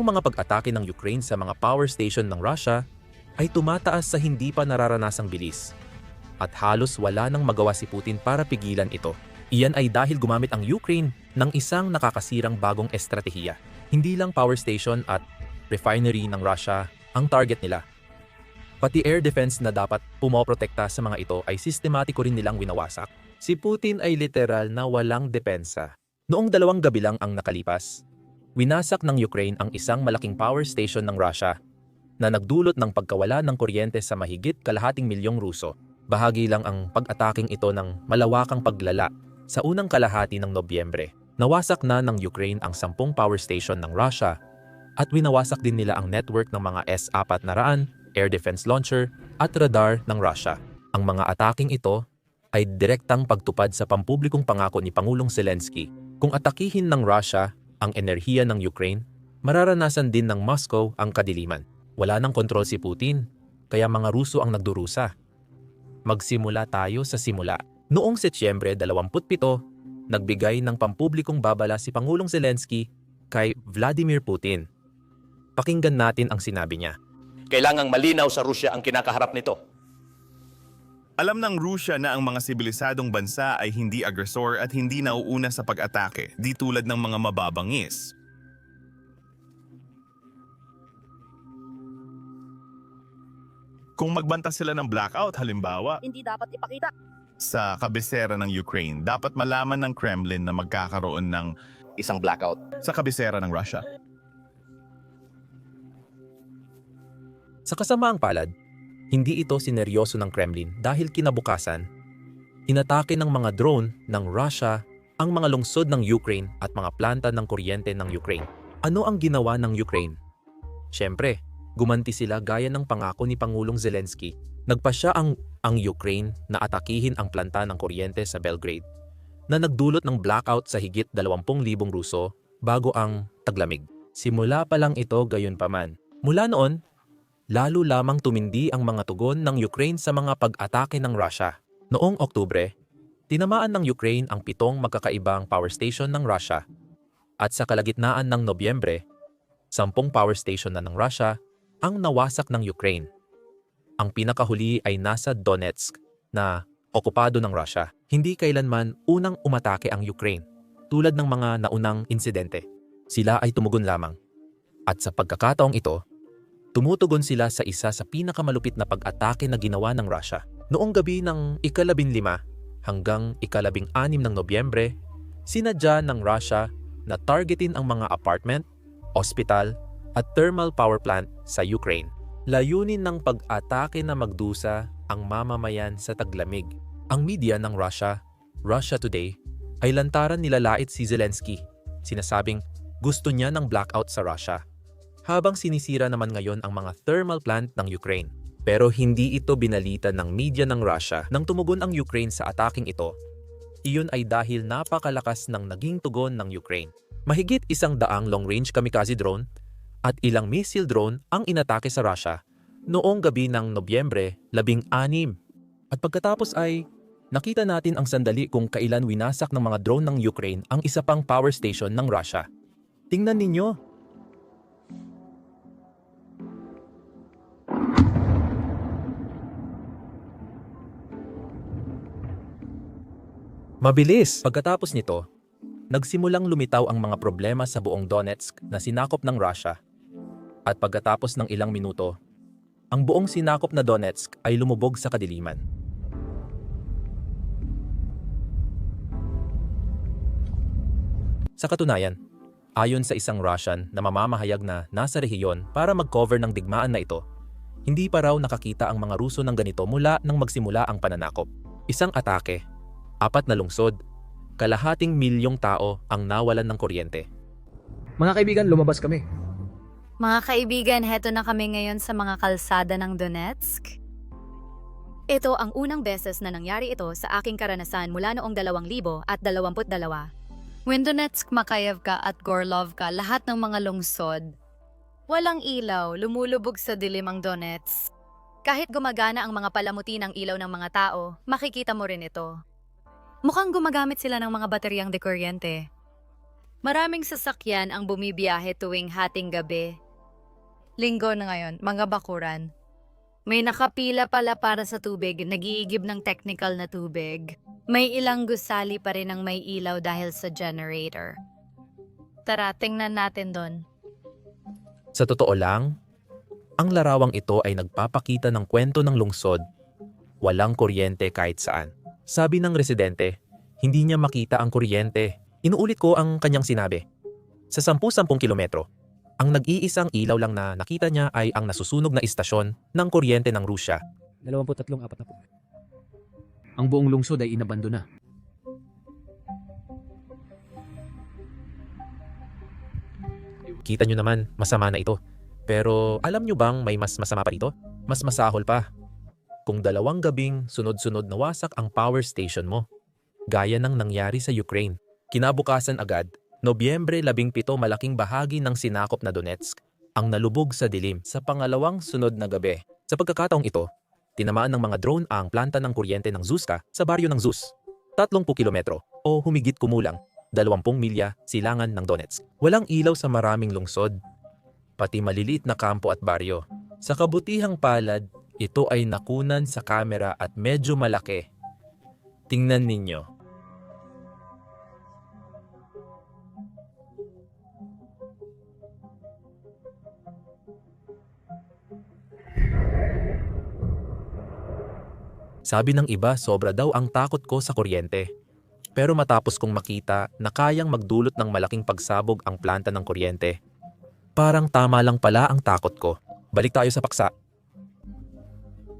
Ang mga pag-atake ng Ukraine sa mga power station ng Russia ay tumataas sa hindi pa nararanasang bilis. At halos wala nang magawa si Putin para pigilan ito. Iyan ay dahil gumamit ang Ukraine ng isang nakakasirang bagong estratehiya. Hindi lang power station at refinery ng Russia ang target nila. Pati air defense na dapat pumoprotekta sa mga ito ay sistematiko rin nilang winawasak. Si Putin ay literal na walang depensa. Noong dalawang gabi lang ang nakalipas, winasak ng Ukraine ang isang malaking power station ng Russia na nagdulot ng pagkawala ng kuryente sa mahigit kalahating milyong Ruso. Bahagi lang ang pag-ataking ito ng malawakang paglala sa unang kalahati ng Nobyembre. Nawasak na ng Ukraine ang sampung power station ng Russia at winawasak din nila ang network ng mga S-400 air defense launcher at radar ng Russia. Ang mga ataking ito ay direktang pagtupad sa pampublikong pangako ni Pangulong Zelensky. Kung atakihin ng Russia ang enerhiya ng Ukraine, mararanasan din ng Moscow ang kadiliman. Wala nang kontrol si Putin, kaya mga Ruso ang nagdurusa. Magsimula tayo sa simula. Noong Setyembre 27, nagbigay ng pampublikong babala si Pangulong Zelensky kay Vladimir Putin. Pakinggan natin ang sinabi niya. Kailangang malinaw sa Rusya ang kinakaharap nito. Alam ng Rusya na ang mga sibilisadong bansa ay hindi agresor at hindi nauuna sa pag-atake, di tulad ng mga mababangis. Kung magbanta sila ng blackout halimbawa hindi dapat ipakita. sa kabisera ng Ukraine, dapat malaman ng Kremlin na magkakaroon ng Isang blackout. sa kabisera ng Russia. Sa kasamaang palad, hindi ito sineryoso ng Kremlin dahil kinabukasan, inatake ng mga drone ng Russia ang mga lungsod ng Ukraine at mga planta ng kuryente ng Ukraine. Ano ang ginawa ng Ukraine? Siyempre, gumanti sila gaya ng pangako ni Pangulong Zelensky. Nagpa siya ang, ang Ukraine na atakihin ang planta ng kuryente sa Belgrade na nagdulot ng blackout sa higit 20,000 Ruso bago ang taglamig. Simula pa lang ito gayon paman. Mula noon, lalo lamang tumindi ang mga tugon ng Ukraine sa mga pag-atake ng Russia. Noong Oktubre, tinamaan ng Ukraine ang pitong magkakaibang power station ng Russia. At sa kalagitnaan ng Nobyembre, sampung power station na ng Russia ang nawasak ng Ukraine. Ang pinakahuli ay nasa Donetsk na okupado ng Russia. Hindi kailanman unang umatake ang Ukraine tulad ng mga naunang insidente. Sila ay tumugon lamang. At sa pagkakataong ito, tumutugon sila sa isa sa pinakamalupit na pag-atake na ginawa ng Russia. Noong gabi ng ikalabing lima hanggang ikalabing anim ng Nobyembre, sinadya ng Russia na targetin ang mga apartment, ospital, at thermal power plant sa Ukraine. Layunin ng pag-atake na magdusa ang mamamayan sa taglamig. Ang media ng Russia, Russia Today, ay lantaran nilalait si Zelensky. Sinasabing gusto niya ng blackout sa Russia. Habang sinisira naman ngayon ang mga thermal plant ng Ukraine. Pero hindi ito binalita ng media ng Russia nang tumugon ang Ukraine sa ataking ito. Iyon ay dahil napakalakas ng naging tugon ng Ukraine. Mahigit isang daang long-range kamikaze drone at ilang missile drone ang inatake sa Russia noong gabi ng Nobyembre 16. At pagkatapos ay nakita natin ang sandali kung kailan winasak ng mga drone ng Ukraine ang isa pang power station ng Russia. Tingnan ninyo. Mabilis! Pagkatapos nito, nagsimulang lumitaw ang mga problema sa buong Donetsk na sinakop ng Russia. At pagkatapos ng ilang minuto, ang buong sinakop na Donetsk ay lumubog sa kadiliman. Sa katunayan, ayon sa isang Russian na mamamahayag na nasa rehiyon para mag-cover ng digmaan na ito, hindi pa raw nakakita ang mga Ruso ng ganito mula nang magsimula ang pananakop. Isang atake, apat na lungsod, kalahating milyong tao ang nawalan ng kuryente. Mga kaibigan, lumabas kami. Mga kaibigan, heto na kami ngayon sa mga kalsada ng Donetsk. Ito ang unang beses na nangyari ito sa aking karanasan mula noong 2022. When Donetsk, Makayevka at Gorlovka, lahat ng mga lungsod. Walang ilaw, lumulubog sa dilim ang Donetsk. Kahit gumagana ang mga palamuti ng ilaw ng mga tao, makikita mo rin ito. Mukhang gumagamit sila ng mga bateryang dekuryente. Maraming sasakyan ang bumibiyahe tuwing hating gabi. Linggo na ngayon, mga bakuran. May nakapila pala para sa tubig, nagiigib ng technical na tubig. May ilang gusali pa rin ang may ilaw dahil sa generator. Tara, tingnan natin doon. Sa totoo lang, ang larawang ito ay nagpapakita ng kwento ng lungsod. Walang kuryente kahit saan. Sabi ng residente, hindi niya makita ang kuryente. Inuulit ko ang kanyang sinabi. Sa 10-10 kilometro, ang nag-iisang ilaw lang na nakita niya ay ang nasusunog na istasyon ng kuryente ng Rusya. 23 apat na po. Ang buong lungsod ay inabando na. Kita nyo naman, masama na ito. Pero alam nyo bang may mas masama pa rito? Mas masahol pa. Kung dalawang gabing sunod-sunod nawasak ang power station mo, gaya ng nangyari sa Ukraine. Kinabukasan agad, Nobyembre 17 malaking bahagi ng sinakop na Donetsk ang nalubog sa dilim sa pangalawang sunod na gabi. Sa pagkakataong ito, tinamaan ng mga drone ang planta ng kuryente ng Zuzka sa baryo ng Zuz. 30 kilometro o humigit kumulang 20 milya silangan ng Donetsk. Walang ilaw sa maraming lungsod, pati maliliit na kampo at baryo. Sa kabutihang palad, ito ay nakunan sa kamera at medyo malaki. Tingnan ninyo. Sabi ng iba, sobra daw ang takot ko sa kuryente. Pero matapos kong makita na kayang magdulot ng malaking pagsabog ang planta ng kuryente, parang tama lang pala ang takot ko. Balik tayo sa paksa.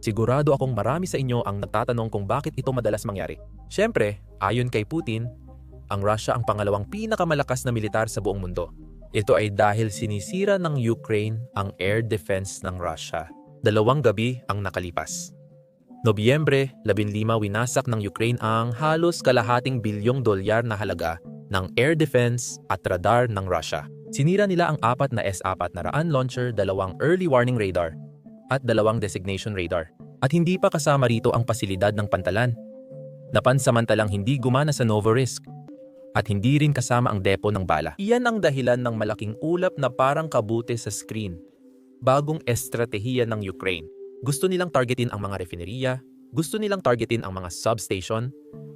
Sigurado akong marami sa inyo ang nagtatanong kung bakit ito madalas mangyari. Siyempre, ayon kay Putin, ang Russia ang pangalawang pinakamalakas na militar sa buong mundo. Ito ay dahil sinisira ng Ukraine ang air defense ng Russia. Dalawang gabi ang nakalipas. Nobyembre, 15 winasak ng Ukraine ang halos kalahating bilyong dolyar na halaga ng air defense at radar ng Russia. Sinira nila ang apat na S-4 na Raan launcher, dalawang early warning radar at dalawang designation radar. At hindi pa kasama rito ang pasilidad ng pantalan. Napansamantalang hindi gumana sa Novorisk at hindi rin kasama ang depo ng bala. Iyan ang dahilan ng malaking ulap na parang kabute sa screen. Bagong estratehiya ng Ukraine. Gusto nilang targetin ang mga refineria, gusto nilang targetin ang mga substation,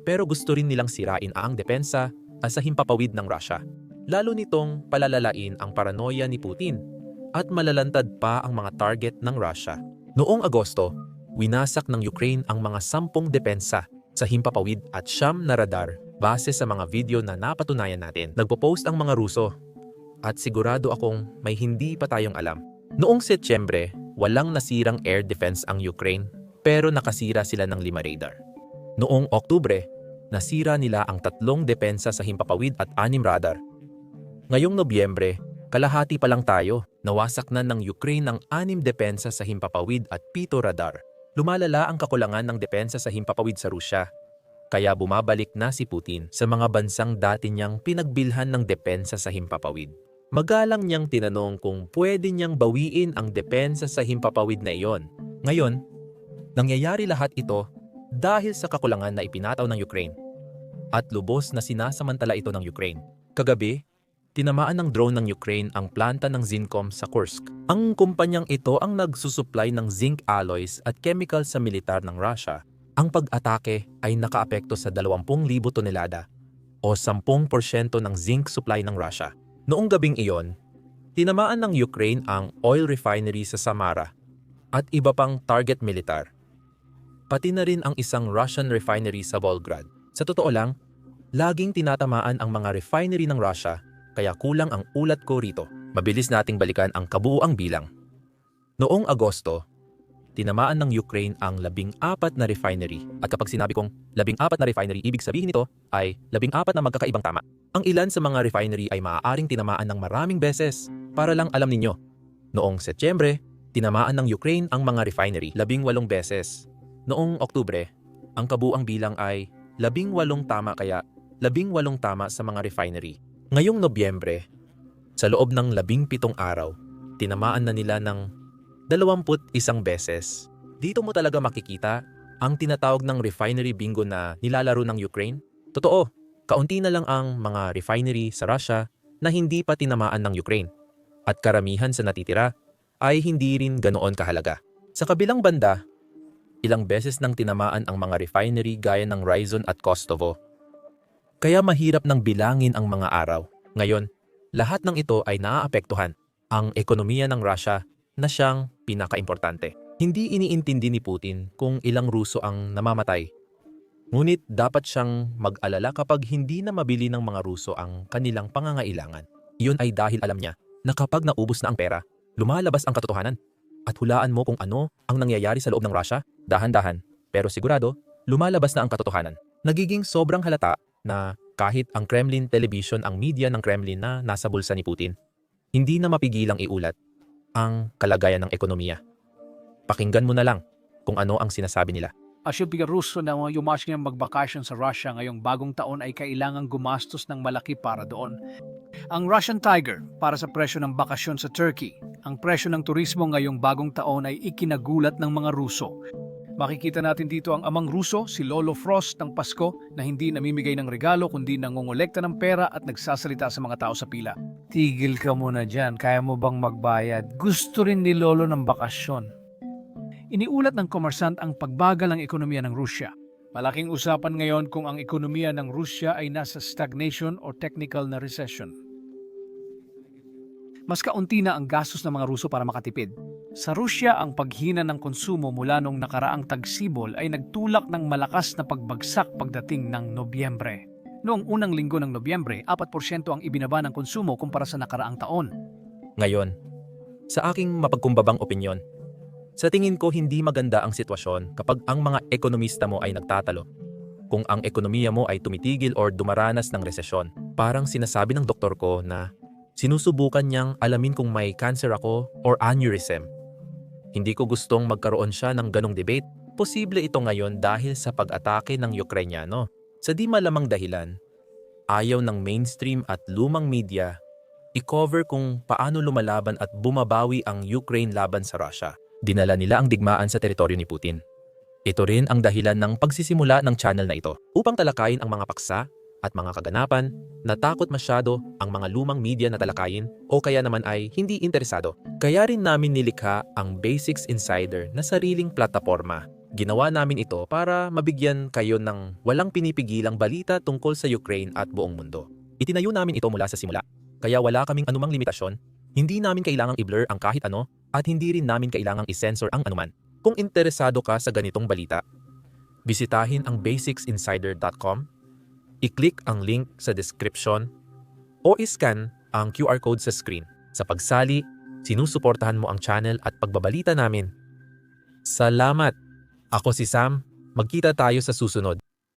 pero gusto rin nilang sirain ang depensa at sa himpapawid ng Russia. Lalo nitong palalalain ang paranoia ni Putin at malalantad pa ang mga target ng Russia. Noong Agosto, winasak ng Ukraine ang mga sampung depensa sa himpapawid at siyam na radar base sa mga video na napatunayan natin. Nagpo-post ang mga Ruso at sigurado akong may hindi pa tayong alam. Noong Setyembre, walang nasirang air defense ang Ukraine pero nakasira sila ng lima radar. Noong Oktubre, nasira nila ang tatlong depensa sa himpapawid at anim radar. Ngayong Nobyembre, kalahati pa lang tayo, nawasak na ng Ukraine ang anim depensa sa himpapawid at pito radar. Lumalala ang kakulangan ng depensa sa himpapawid sa Rusya. Kaya bumabalik na si Putin sa mga bansang dati niyang pinagbilhan ng depensa sa himpapawid. Magalang niyang tinanong kung pwede niyang bawiin ang depensa sa himpapawid na iyon. Ngayon, nangyayari lahat ito dahil sa kakulangan na ipinataw ng Ukraine. At lubos na sinasamantala ito ng Ukraine. Kagabi, tinamaan ng drone ng Ukraine ang planta ng Zincom sa Kursk. Ang kumpanyang ito ang nagsusupply ng zinc alloys at chemicals sa militar ng Russia. Ang pag-atake ay nakaapekto sa 20,000 tonelada o 10% ng zinc supply ng Russia. Noong gabing iyon, tinamaan ng Ukraine ang oil refinery sa Samara at iba pang target militar. Pati na rin ang isang Russian refinery sa Volgrad. Sa totoo lang, laging tinatamaan ang mga refinery ng Russia kaya kulang ang ulat ko rito. Mabilis nating balikan ang kabuuang bilang. Noong Agosto, tinamaan ng Ukraine ang labing apat na refinery. At kapag sinabi kong labing apat na refinery, ibig sabihin nito ay labing apat na magkakaibang tama. Ang ilan sa mga refinery ay maaaring tinamaan ng maraming beses. Para lang alam ninyo, noong Setyembre, tinamaan ng Ukraine ang mga refinery labing walong beses. Noong Oktubre, ang kabuang bilang ay labing walong tama kaya labing walong tama sa mga refinery. Ngayong Nobyembre, sa loob ng labing pitong araw, tinamaan na nila ng 21 beses. Dito mo talaga makikita ang tinatawag ng refinery bingo na nilalaro ng Ukraine. Totoo, kaunti na lang ang mga refinery sa Russia na hindi pa tinamaan ng Ukraine at karamihan sa natitira ay hindi rin ganoon kahalaga. Sa kabilang banda, ilang beses nang tinamaan ang mga refinery gaya ng Ryzon at Kostovo. Kaya mahirap nang bilangin ang mga araw. Ngayon, lahat ng ito ay naaapektuhan ang ekonomiya ng Russia na siyang pinakaimportante. Hindi iniintindi ni Putin kung ilang Ruso ang namamatay. Ngunit dapat siyang mag-alala kapag hindi na mabili ng mga Ruso ang kanilang pangangailangan. Iyon ay dahil alam niya na kapag naubos na ang pera, lumalabas ang katotohanan. At hulaan mo kung ano ang nangyayari sa loob ng Russia, dahan-dahan, pero sigurado, lumalabas na ang katotohanan. Nagiging sobrang halata na kahit ang Kremlin television ang media ng Kremlin na nasa bulsa ni Putin, hindi na mapigilang iulat ang kalagayan ng ekonomiya. Pakinggan mo na lang kung ano ang sinasabi nila. Asyong Ruso na mga yumash ngayong magbakasyon sa Russia ngayong bagong taon ay kailangang gumastos ng malaki para doon. Ang Russian Tiger para sa presyo ng bakasyon sa Turkey. Ang presyo ng turismo ngayong bagong taon ay ikinagulat ng mga Ruso. Makikita natin dito ang amang Ruso, si Lolo Frost ng Pasko na hindi namimigay ng regalo kundi nangongolekta ng pera at nagsasalita sa mga tao sa pila. Tigil ka muna dyan, kaya mo bang magbayad? Gusto rin ni Lolo ng bakasyon. Iniulat ng komersant ang pagbagal ng ekonomiya ng Rusya. Malaking usapan ngayon kung ang ekonomiya ng Rusya ay nasa stagnation o technical na recession. Mas kaunti na ang gastos ng mga Ruso para makatipid. Sa Rusya, ang paghina ng konsumo mula nung nakaraang tagsibol ay nagtulak ng malakas na pagbagsak pagdating ng Nobyembre. Noong unang linggo ng Nobyembre, 4% ang ibinaba ng konsumo kumpara sa nakaraang taon. Ngayon, sa aking mapagkumbabang opinyon, sa tingin ko hindi maganda ang sitwasyon kapag ang mga ekonomista mo ay nagtatalo. Kung ang ekonomiya mo ay tumitigil or dumaranas ng resesyon, parang sinasabi ng doktor ko na sinusubukan niyang alamin kung may cancer ako or aneurysm. Hindi ko gustong magkaroon siya ng ganong debate. Posible ito ngayon dahil sa pag-atake ng Ukrainyano. Sa di malamang dahilan, ayaw ng mainstream at lumang media i-cover kung paano lumalaban at bumabawi ang Ukraine laban sa Russia. Dinala nila ang digmaan sa teritoryo ni Putin. Ito rin ang dahilan ng pagsisimula ng channel na ito upang talakayin ang mga paksa at mga kaganapan na takot masyado ang mga lumang media na talakayin o kaya naman ay hindi interesado. Kaya rin namin nilikha ang Basics Insider na sariling plataforma. Ginawa namin ito para mabigyan kayo ng walang pinipigilang balita tungkol sa Ukraine at buong mundo. Itinayo namin ito mula sa simula kaya wala kaming anumang limitasyon, hindi namin kailangang i-blur ang kahit ano at hindi rin namin kailangang i-censor ang anuman. Kung interesado ka sa ganitong balita, bisitahin ang basicsinsider.com, i-click ang link sa description o iscan ang QR code sa screen. Sa pagsali, sinusuportahan mo ang channel at pagbabalita namin. Salamat! Ako si Sam, magkita tayo sa susunod.